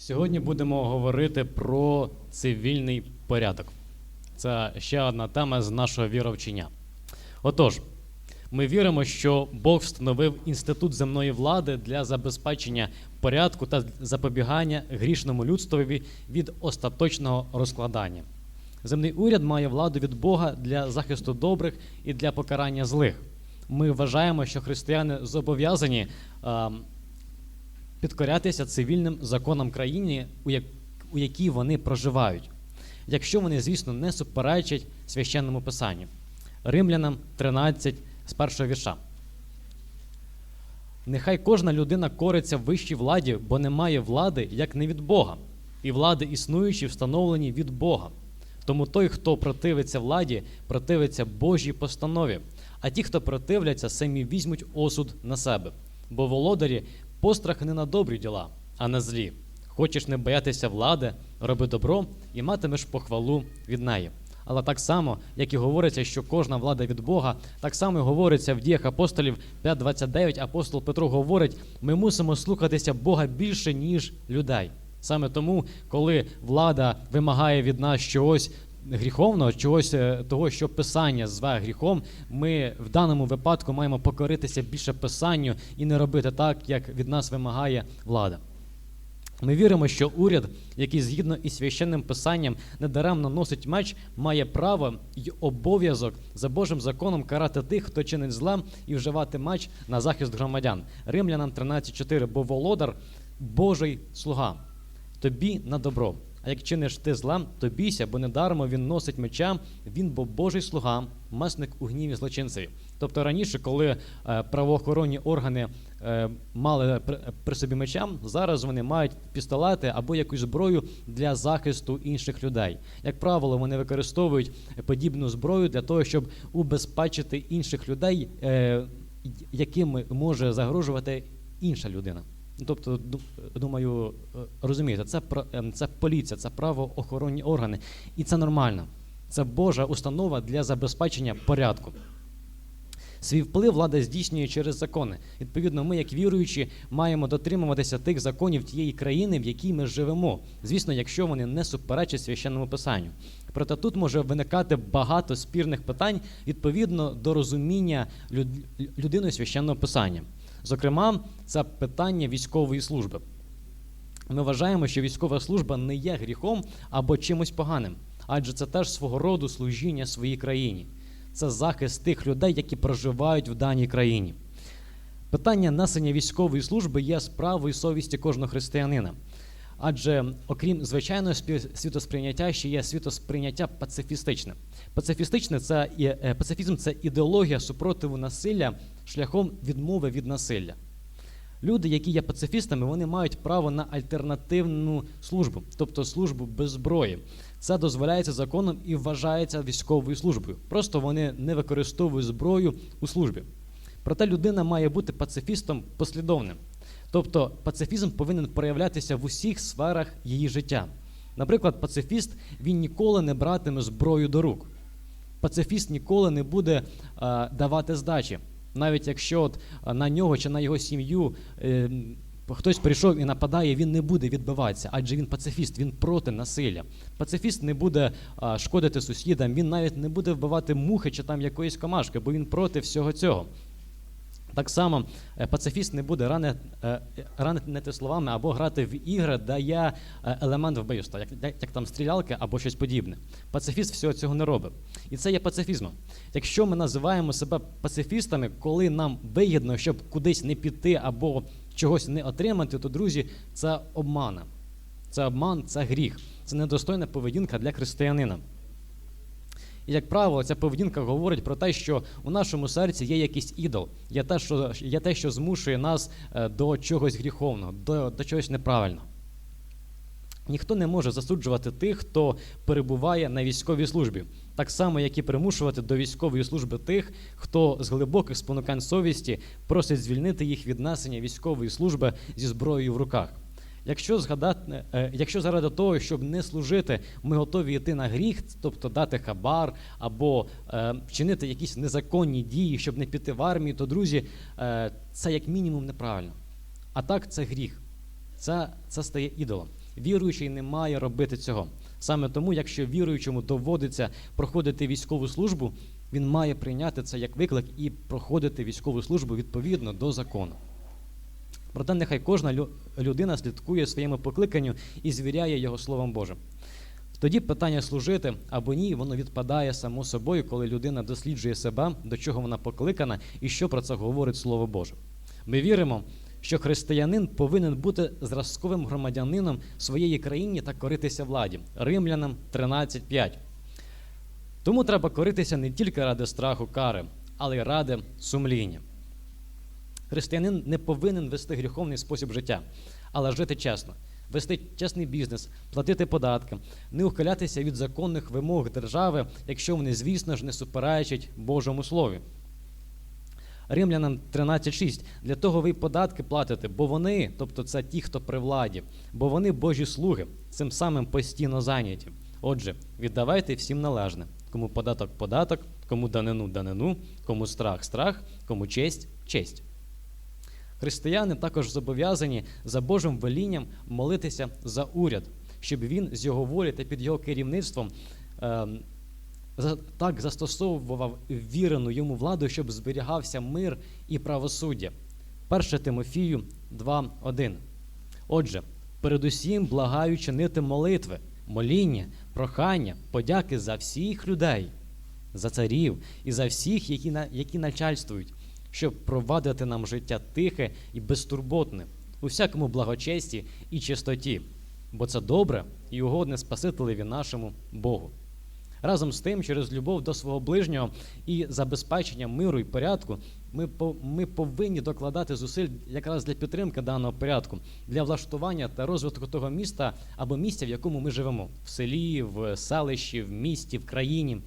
Сьогодні будемо говорити про цивільний порядок. Це ще одна тема з нашого віровчення. Отож, ми віримо, що Бог встановив інститут земної влади для забезпечення порядку та запобігання грішному людствові від остаточного розкладання. Земний уряд має владу від Бога для захисту добрих і для покарання злих. Ми вважаємо, що християни зобов'язані ем, підкорятися цивільним законам країни, у, як, у якій вони проживають, якщо вони, звісно, не суперечать священному писанню. Римлянам 13 з першого вірша. Нехай кожна людина кориться вищій владі, бо немає влади, як не від Бога, і влади існуючі встановлені від Бога. Тому той, хто противиться владі, противиться Божій постанові, а ті, хто противляться, самі візьмуть осуд на себе. Бо володарі пострах не на добрі діла, а на злі. Хочеш не боятися влади, роби добро і матимеш похвалу від неї. Але так само, як і говориться, що кожна влада від Бога, так само і говориться в діях апостолів 5.29, апостол Петро говорить, ми мусимо слухатися Бога більше, ніж людей. Саме тому, коли влада вимагає від нас чогось гріховного, чогось е, того, що писання зве гріхом, ми в даному випадку маємо покоритися більше писанню і не робити так, як від нас вимагає влада. Ми віримо, що уряд, який згідно із священним писанням недаремно носить меч, має право й обов'язок за Божим законом карати тих, хто чинить зле, і вживати меч на захист громадян. Римлянам 13.4. Бо володар Божий слуга, тобі на добро. А як чиниш ти зле, то бійся, бо недармо він носить меча, він бо Божий слуга, месник у гніві злочинцеві. Тобто раніше, коли е, правоохоронні органи е, мали при, при собі меча, зараз вони мають пістолети або якусь зброю для захисту інших людей. Як правило, вони використовують подібну зброю для того, щоб убезпечити інших людей, е, яким може загрожувати інша людина. Тобто, думаю, е, розумієте, це ем, це поліція, це правоохоронні органи, і це нормально. Це Божа установа для забезпечення порядку. Свій вплив влада здійснює через закони. Відповідно, ми, як віруючі, маємо дотримуватися тих законів тієї країни, в якій ми живемо. Звісно, якщо вони не суперечать священному писанню. Проте тут може виникати багато спірних питань відповідно до розуміння люд- людиною священного писання. Зокрема, це питання військової служби. Ми вважаємо, що військова служба не є гріхом або чимось поганим, адже це теж свого роду служіння своїй країні. Це захист тих людей, які проживають в даній країні. Питання несення військової служби є справою совісті кожного християнина. Адже, окрім звичайного світосприйняття, ще є світосприйняття пацифістичне. Пацифістичне це е, пацифізм це ідеологія супротиву насилля шляхом відмови від насилля. Люди, які є пацифістами, вони мають право на альтернативну службу, тобто службу без зброї. Це дозволяється законом і вважається військовою службою. Просто вони не використовують зброю у службі. Проте людина має бути пацифістом послідовним. Тобто пацифізм повинен проявлятися в усіх сферах її життя. Наприклад, пацифіст він ніколи не братиме зброю до рук. Пацифіст ніколи не буде е, давати здачі, навіть якщо от, е, на нього чи на його сім'ю е, хтось прийшов і нападає, він не буде відбиватися, адже він пацифіст, він проти насилля. Пацифіст не буде е, шкодити сусідам, він навіть не буде вбивати мухи чи там якоїсь комашки, бо він проти всього цього. Так само е, пацифіст не буде рани- е, ранити словами або грати в ігри, де є е, елемент вбивства, як, як там стрілялки або щось подібне. Пацифіст всього цього не робить. І це є пацифізмом. Якщо ми називаємо себе пацифістами, коли нам вигідно, щоб кудись не піти або чогось не отримати, то друзі, це обмана. Це обман, це гріх, це недостойна поведінка для християнина. І, як правило, ця поведінка говорить про те, що у нашому серці є якийсь ідол, є те, що, є те, що змушує нас е, до чогось гріховного, до, до чогось неправильного. Ніхто не може засуджувати тих, хто перебуває на військовій службі, так само, як і примушувати до військової служби тих, хто з глибоких спонукань совісті просить звільнити їх від несення військової служби зі зброєю в руках. Якщо згадати, е, якщо заради того, щоб не служити, ми готові йти на гріх, тобто дати хабар або е, вчинити якісь незаконні дії, щоб не піти в армію, то друзі, е, це як мінімум неправильно. А так це гріх. Це, це стає ідолом. Віруючий не має робити цього. Саме тому, якщо віруючому доводиться проходити військову службу, він має прийняти це як виклик і проходити військову службу відповідно до закону. Проте нехай кожна людина слідкує своєму покликанню і звіряє його Словом Божим. Тоді питання служити або ні, воно відпадає само собою, коли людина досліджує себе, до чого вона покликана і що про це говорить Слово Боже. Ми віримо, що християнин повинен бути зразковим громадянином своєї країни та коритися владі. Римлянам 13.5. Тому треба коритися не тільки ради страху кари, але й ради сумління. Християнин не повинен вести гріховний спосіб життя, але жити чесно, вести чесний бізнес, платити податки, не ухилятися від законних вимог держави, якщо вони, звісно ж, не суперечать Божому Слові. Римлянам 13.6. Для того ви податки платите, бо вони, тобто це ті, хто при владі, бо вони Божі слуги, цим самим постійно зайняті. Отже, віддавайте всім належне. Кому податок податок, кому данину данину, кому страх страх, кому честь честь. Християни також зобов'язані за Божим велінням молитися за уряд, щоб він з його волі та під його керівництвом е, так застосовував вірену йому владу, щоб зберігався мир і правосуддя. 1 Тимофію 2.1. Отже, передусім благаю чинити молитви, моління, прохання, подяки за всіх людей, за царів і за всіх, які, які начальствують, щоб провадити нам життя тихе і безтурботне, у всякому благочесті і чистоті, бо це добре і угодне Спасителеві нашому Богу. Разом з тим, через любов до свого ближнього і забезпечення миру і порядку, ми, ми повинні докладати зусиль якраз для підтримки даного порядку, для влаштування та розвитку того міста або місця, в якому ми живемо, в селі, в селищі, в місті, в країні.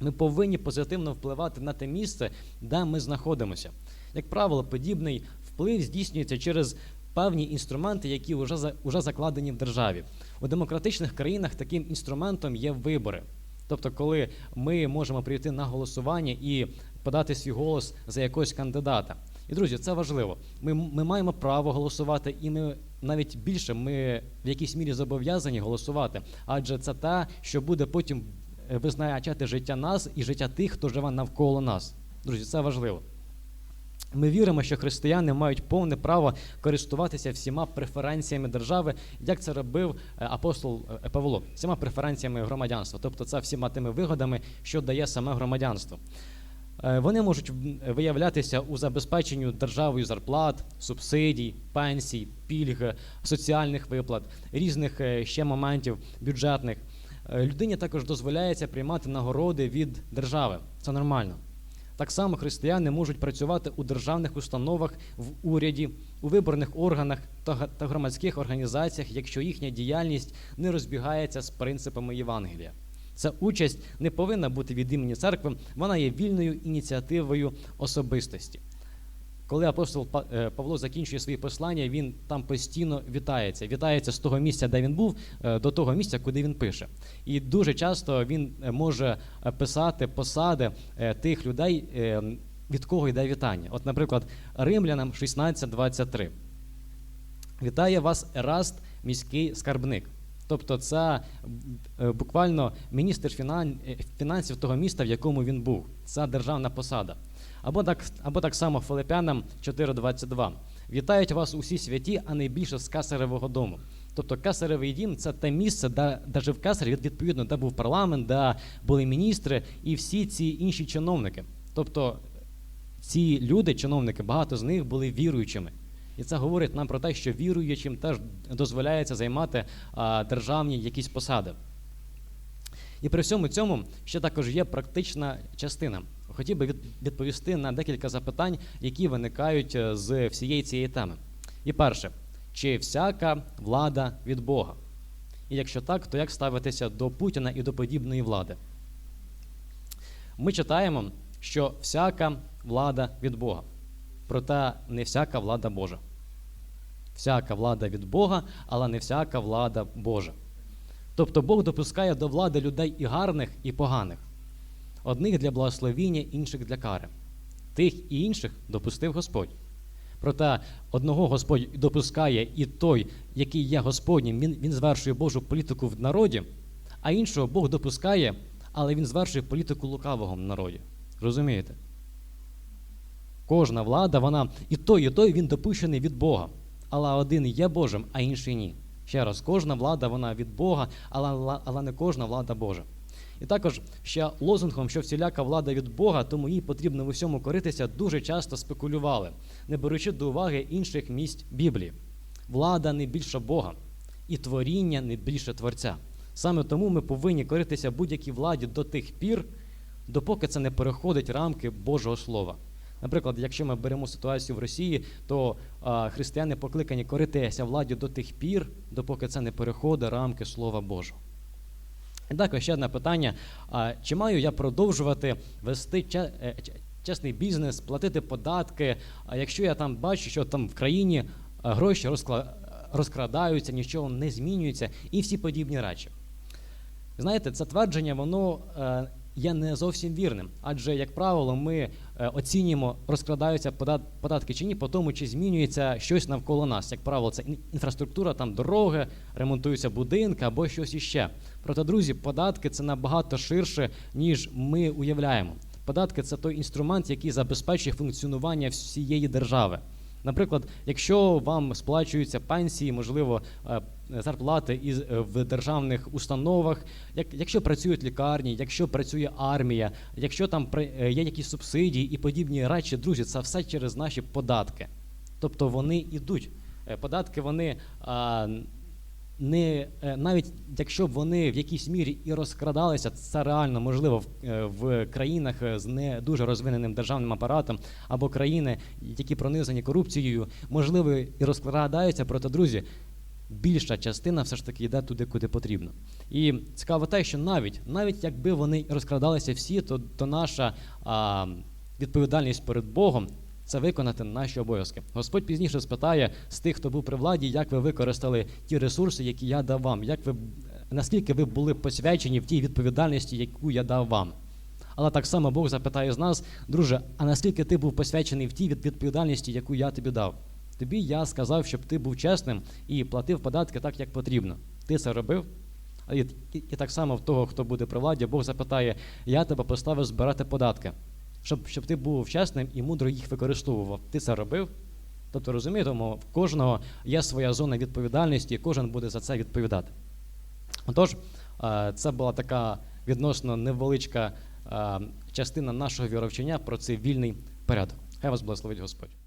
Ми повинні позитивно впливати на те місце, де ми знаходимося. Як правило, подібний вплив здійснюється через певні інструменти, які вже, вже закладені в державі. У демократичних країнах таким інструментом є вибори. Тобто, коли ми можемо прийти на голосування і подати свій голос за якогось кандидата. І друзі, це важливо. Ми, ми маємо право голосувати, і ми навіть більше ми в якійсь мірі зобов'язані голосувати, адже це те, що буде потім визначати життя нас і життя тих, хто живе навколо нас. Друзі, це важливо. Ми віримо, що християни мають повне право користуватися всіма преференціями держави, як це робив е, апостол е, Павло, всіма преференціями громадянства, тобто це всіма тими вигодами, що дає саме громадянство. Е, Вони можуть виявлятися у забезпеченню державою зарплат, субсидій, пенсій, пільг, соціальних виплат, різних е, ще моментів бюджетних. Е, Людині також дозволяється приймати нагороди від держави. Це нормально. Так само християни можуть працювати у державних установах, в уряді, у виборних органах та громадських організаціях, якщо їхня діяльність не розбігається з принципами Євангелія. Ця участь не повинна бути від імені церкви, вона є вільною ініціативою особистості. Коли апостол е, Павло закінчує свої послання, він там постійно вітається. Вітається з того місця, де він був, е, до того місця, куди він пише. І дуже часто він е, може писати посади тих людей, від кого йде вітання. От, наприклад, Римлянам 16.23. Вітає вас Ераст, міський скарбник. Тобто, це буквально міністр фінансів того міста, в якому він був. Це державна посада. Або так, або так само Филипянам 4.22. Вітають вас усі святі, а найбільше з Касаревого дому. Тобто Касаревий дім це те місце, де, де жив Касар, відповідно, де був парламент, де були міністри і всі ці інші чиновники. Тобто ці люди, чиновники, багато з них були віруючими. І це говорить нам про те, що віруючим теж дозволяється займати а, державні якісь посади. І при всьому цьому ще також є практична частина. Хотів би відповісти на декілька запитань, які виникають е, з всієї цієї теми. І перше, чи всяка влада від Бога? І якщо так, то як ставитися до Путіна і до подібної влади? Ми читаємо, що всяка влада від Бога, проте не всяка влада Божа. Всяка влада від Бога, але не всяка влада Божа. Тобто Бог допускає до влади людей і гарних, і поганих. Одних для благословіння, інших для кари. Тих і інших допустив Господь. Проте одного Господь допускає, і той, який є Господнім, він, він звершує Божу політику в народі, а іншого Бог допускає, але він звершує політику лукавого в народі. Розумієте? Кожна влада, вона і той, і той він допущений від Бога. Але один є Божим, а інший ні. Ще раз, кожна влада вона від Бога, але, але не кожна влада Божа. І також ще лозунгом, що всіляка влада від Бога, тому їй потрібно в усьому коритися, дуже часто спекулювали, не беручи до уваги інших місць Біблії. Влада не більше Бога, і творіння не більше Творця. Саме тому ми повинні коритися будь-якій владі до тих пір, допоки це не переходить рамки Божого Слова. Наприклад, якщо ми беремо ситуацію в Росії, то а, християни покликані коритися владі до тих пір, допоки це не переходить рамки Слова Божого. І також ще одне питання: а, чи маю я продовжувати вести е, чесний бізнес, платити податки, а якщо я там бачу, що там в країні гроші розкла- розкрадаються, нічого не змінюється і всі подібні речі. Знаєте, це твердження, воно е, є не зовсім вірним, адже, як правило, ми е, оцінюємо, розкрадаються подат- податки чи ні, по тому, чи змінюється щось навколо нас. Як правило, це інфраструктура, там дороги, ремонтуються будинки або щось іще. Проте, друзі, податки це набагато ширше, ніж ми уявляємо. Податки це той інструмент, який забезпечує функціонування всієї держави. Наприклад, якщо вам сплачуються пенсії, можливо, е, зарплати із е, в державних установах, як, якщо працюють лікарні, якщо працює армія, якщо там е, є якісь субсидії і подібні речі, друзі, це все через наші податки. Тобто вони йдуть. Податки вони не е, навіть якщо б вони в якійсь мірі і розкрадалися, це реально можливо в, е, в країнах е, з не дуже розвиненим державним апаратом або країни, які пронизані корупцією, можливо, і розкрадаються, проте друзі. Більша частина все ж таки йде туди, куди потрібно. І цікаво те, що навіть навіть якби вони розкрадалися всі, то, то наша а, відповідальність перед Богом це виконати наші обов'язки. Господь пізніше спитає з тих, хто був при владі, як ви використали ті ресурси, які я дав вам, як ви наскільки ви були посвячені в тій відповідальності, яку я дав вам. Але так само Бог запитає з нас, друже, а наскільки ти був посвячений в тій відповідальності, яку я тобі дав? Тобі я сказав, щоб ти був чесним і платив податки так, як потрібно. Ти це робив? І, і, і так само в того, хто буде при владі, Бог запитає: я тебе поставив збирати податки, щоб, щоб ти був вчасним і мудро їх використовував. Ти це робив? Тобто, розумієте, тому в кожного є своя зона відповідальності, і кожен буде за це відповідати. Отож, е, це була така відносно невеличка е, частина нашого віровчення про цей вільний порядок. Хай вас благословить Господь.